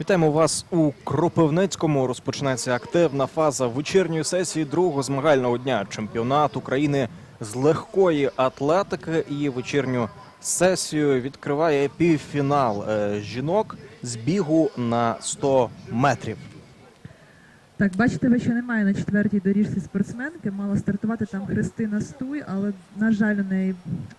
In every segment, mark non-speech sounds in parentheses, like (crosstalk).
Вітаємо вас у Кропивницькому. Розпочинається активна фаза вечірньої сесії другого змагального дня. Чемпіонат України з легкої атлетики і вечірню сесію відкриває півфінал е, жінок з бігу на 100 метрів. Так, бачите, ви ще немає на четвертій доріжці спортсменки. Мала стартувати там Христина Стуй, але на жаль, у неї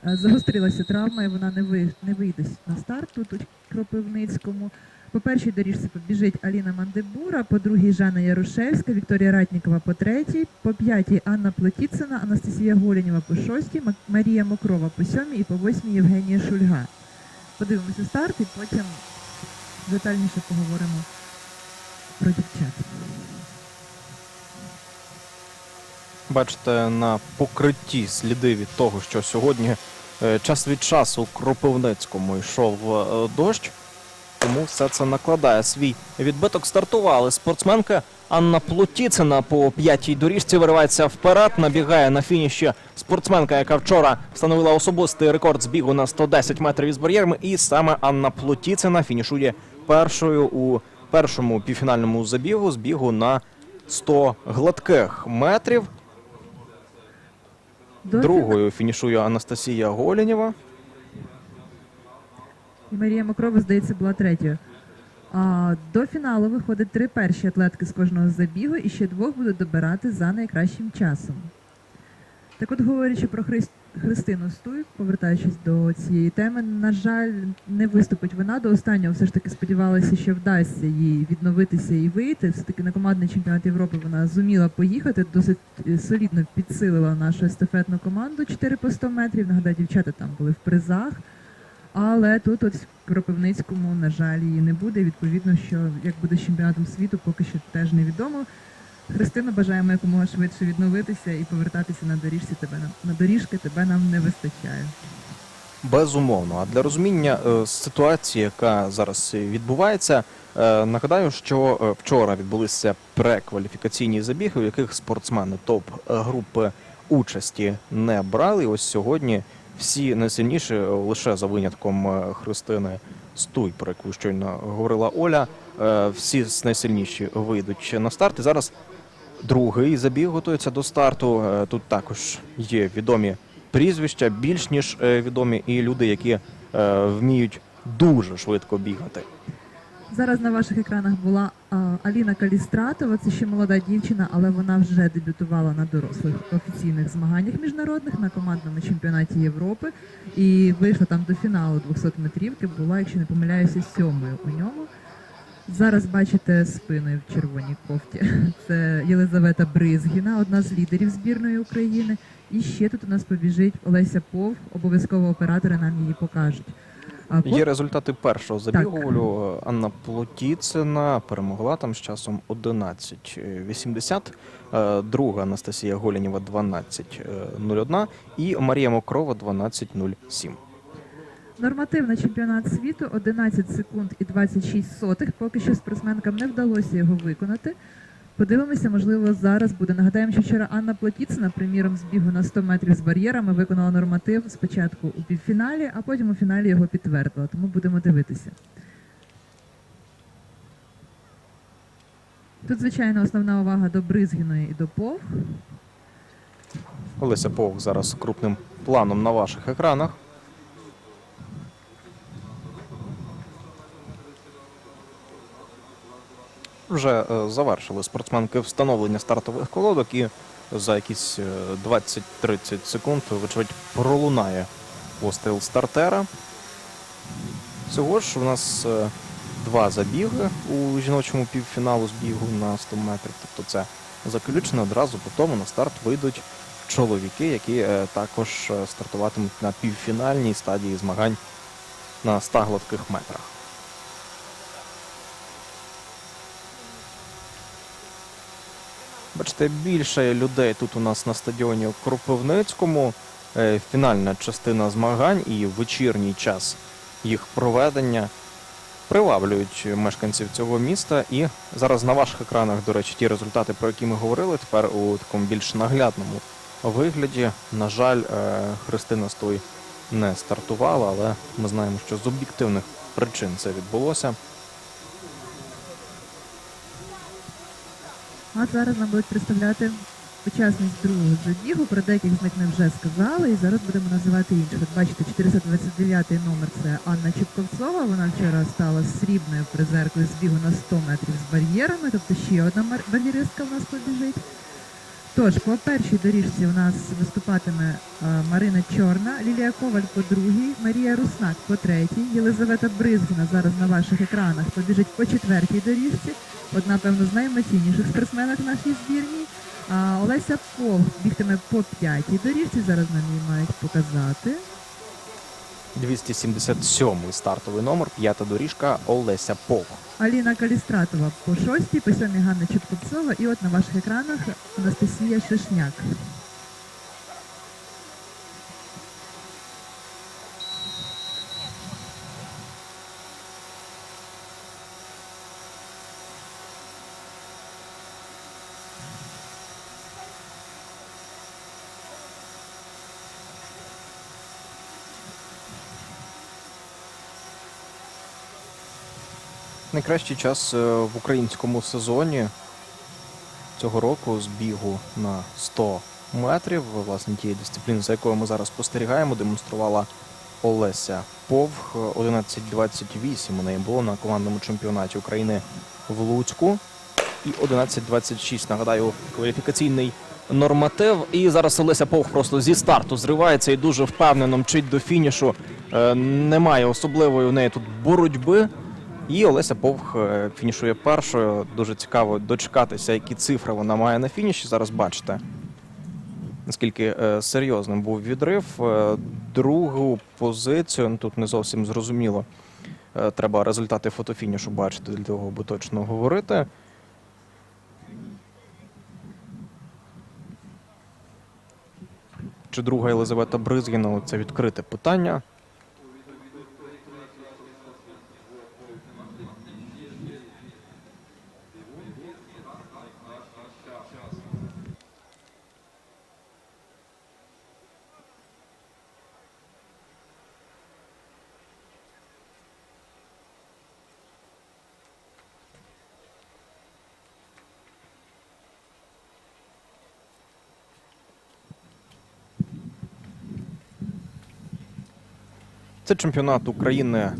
е, загострилася травма, і вона не ви не вийде на старт тут у Кропивницькому. По першій доріжці побіжить Аліна Мандебура, по другій Жанна Ярушевська, Вікторія Ратнікова по третій, по п'ятій Анна Плотіцина, Анастасія Голінєва по шостій, Марія Мокрова по сьомій і по восьмій Євгенія Шульга. Подивимося старт і потім детальніше поговоримо про дівчат. Бачите на покритті сліди від того, що сьогодні е, час від часу у Кропивницькому йшов е, дощ. Тому все це накладає свій відбиток. Стартували спортсменка Анна Плотіцина по п'ятій доріжці виривається вперед. Набігає на фініші спортсменка, яка вчора встановила особистий рекорд збігу на 110 метрів із бар'єрами. І саме Анна Плотіцина фінішує першою у першому півфінальному забігу збігу на 100 гладких метрів. Другою фінішує Анастасія Голінєва. І Марія Мокрова, здається, була третьою. А, до фіналу виходить три перші атлетки з кожного забігу, і ще двох будуть добирати за найкращим часом. Так от, говорячи про Христ... Христину Стуй, повертаючись до цієї теми, на жаль, не виступить вона до останнього. Все ж таки сподівалася, що вдасться їй відновитися і вийти. Все таки на командний чемпіонат Європи вона зуміла поїхати, досить е, солідно підсилила нашу естафетну команду 4 по 100 метрів. Нагадаю, дівчата там були в призах. Але тут от в Кропивницькому, на жаль, її не буде. Відповідно, що як буде з чемпіонатом світу, поки що теж невідомо. Христина, бажаємо якомога швидше відновитися і повертатися на доріжці. Тебе на, доріжки тебе нам не вистачає. Безумовно. А для розуміння е, ситуації, яка зараз відбувається, е, нагадаю, що е, вчора відбулися прекваліфікаційні забіги, у яких спортсмени топ-групи участі не брали. Ось сьогодні всі найсильніші, е, лише за винятком е, Христини Стуй, про яку щойно говорила Оля. Е, Всі найсильніші вийдуть на старт. І зараз другий забіг готується до старту. Е, Тут також є відомі прізвища, більш ніж е, відомі, і люди, які вміють дуже швидко бігати. Зараз на ваших екранах була Аліна Калістратова. Це ще молода дівчина, але вона вже дебютувала на дорослих офіційних змаганнях міжнародних на командному чемпіонаті Європи і вийшла там до фіналу 200 метрівки. Була, якщо не помиляюся, сьомою у ньому. Зараз бачите спиною в червоній кофті. (laughs) Це Єлизавета Бризгіна, одна з лідерів збірної України. І ще тут у нас побіжить Олеся Пов, обов'язково оператори нам її покажуть. А Є поки- результати першого забігу. Олю. Анна Плотіцина перемогла там з часом 11.80. Е, Друга Анастасія Голінєва 12.01 і Марія Мокрова 12.07. Норматив на чемпіонат світу 11 секунд і 26 сотих. Поки що спортсменкам не вдалося його виконати. Подивимося, можливо, зараз буде. Нагадаємо, що вчора Анна Плотіцина, приміром, з бігу на 100 метрів з бар'єрами, виконала норматив спочатку у півфіналі, а потім у фіналі його підтвердила. Тому будемо дивитися. Тут, звичайно, основна увага до Бризгіної і до Пов. Олеся Повх зараз крупним планом на ваших екранах. Вже е, завершили спортсменки встановлення стартових колодок і за якісь е, 20-30 секунд, вочевидь, пролунає постріл стартера. Всього ж у нас е, два забіги у жіночому півфіналу збігу на 100 метрів. Тобто це заключено одразу по тому на старт вийдуть чоловіки, які е, також е, стартуватимуть на півфінальній стадії змагань на 100 гладких метрах. Бачите, більше людей тут у нас на стадіоні Кропивницькому. Е, Фінальна частина змагань і вечірній час їх проведення приваблюють мешканців цього міста. І зараз на ваших екранах, до речі, ті результати, про які ми говорили, тепер у такому більш наглядному вигляді. На жаль, е, Христина Стой не стартувала, але ми знаємо, що з об'єктивних причин це відбулося. А зараз нам будуть представляти учасниць другого забігу. Про деяких з них ми вже сказали, і зараз будемо називати інших. От бачите, 429 номер це Анна Чіпковцова. Вона вчора стала срібною призеркою з бігу на 100 метрів з бар'єрами, тобто ще одна бар'єристка в нас побіжить. Тож, по першій доріжці у нас виступатиме е, Марина Чорна, Лілія Коваль по другій, Марія Руснак по третій, Єлизавета Бризгіна зараз на ваших екранах побіжить по четвертій доріжці. Одна, певно, з найемоційніших спортсменок в нашій збірні. А Олеся Пов бігтиме по п'ятій доріжці. Зараз нам її мають показати. 277-й стартовий номер, п'ята доріжка Олеся Пов. Аліна Калістратова по шостій, по сьомій Ганна Чутковцова і от на ваших екранах Анастасія Шишняк. Найкращий час е, в українському сезоні цього року з бігу на 100 метрів. Власне, тієї дисципліни, за якою ми зараз спостерігаємо, демонструвала Олеся Повх. 11.28 у неї було на командному чемпіонаті України в Луцьку. І 11.26, нагадаю, кваліфікаційний норматив. І зараз Олеся Повх просто зі старту зривається і дуже впевнено мчить до фінішу. Е, Немає особливої у неї тут боротьби. І Олеся Повх е, фінішує першою. Дуже цікаво дочекатися, які цифри вона має на фініші. Зараз бачите, наскільки е, серйозним був відрив. Е, Другу позицію ну, тут не зовсім зрозуміло. Треба результати фотофінішу бачити для того, аби точно говорити. Чи друга Єлизавета Бризгіна це відкрите питання. Це чемпіонат України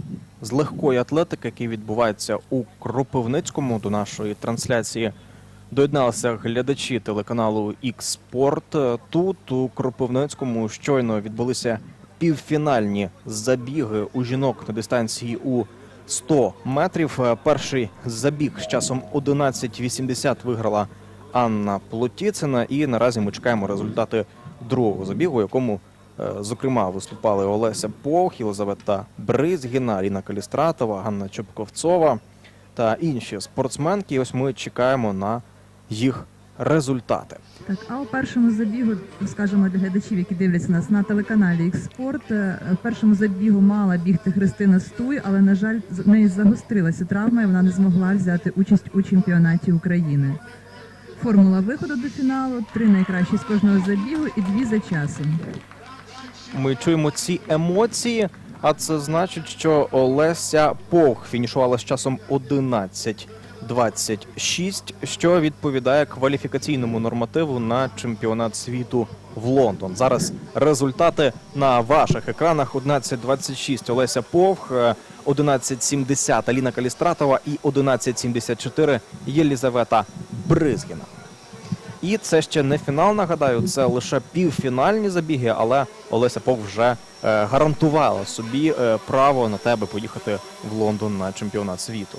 з легкої атлетики, який відбувається у Кропивницькому. До нашої трансляції доєдналися глядачі телеканалу «Ікспорт». Тут у Кропивницькому щойно відбулися півфінальні забіги у жінок на дистанції у 100 метрів. Перший забіг з часом 11.80 виграла Анна Плотіцина. І наразі ми чекаємо результати другого забігу, якому Зокрема, виступали Олеся Повх, Єлизавета Бризгіна, Аліна Калістратова, Ганна Чопковцова та інші спортсменки. І ось ми чекаємо на їх результати. Так, а у першому забігу, скажімо, для глядачів, які дивляться нас на телеканалі «Ікспорт», е, в першому забігу мала бігти Христина Стуй, але, на жаль, з неї загострилася травма, і вона не змогла взяти участь у чемпіонаті України. Формула виходу до фіналу, три найкращі з кожного забігу і дві за часом. Ми чуємо ці емоції, а це значить, що Олеся Повх фінішувала з часом 11.26, що відповідає кваліфікаційному нормативу на чемпіонат світу в Лондон. Зараз результати на ваших екранах: 11.26 Олеся Повх, е, 11.70 Аліна Калістратова і 11.74 Єлізавета Бризгіна. І це ще не фінал, нагадаю, це лише півфінальні забіги, але Олеся Пов вже е, гарантувала собі е, право на тебе поїхати в Лондон на чемпіонат світу.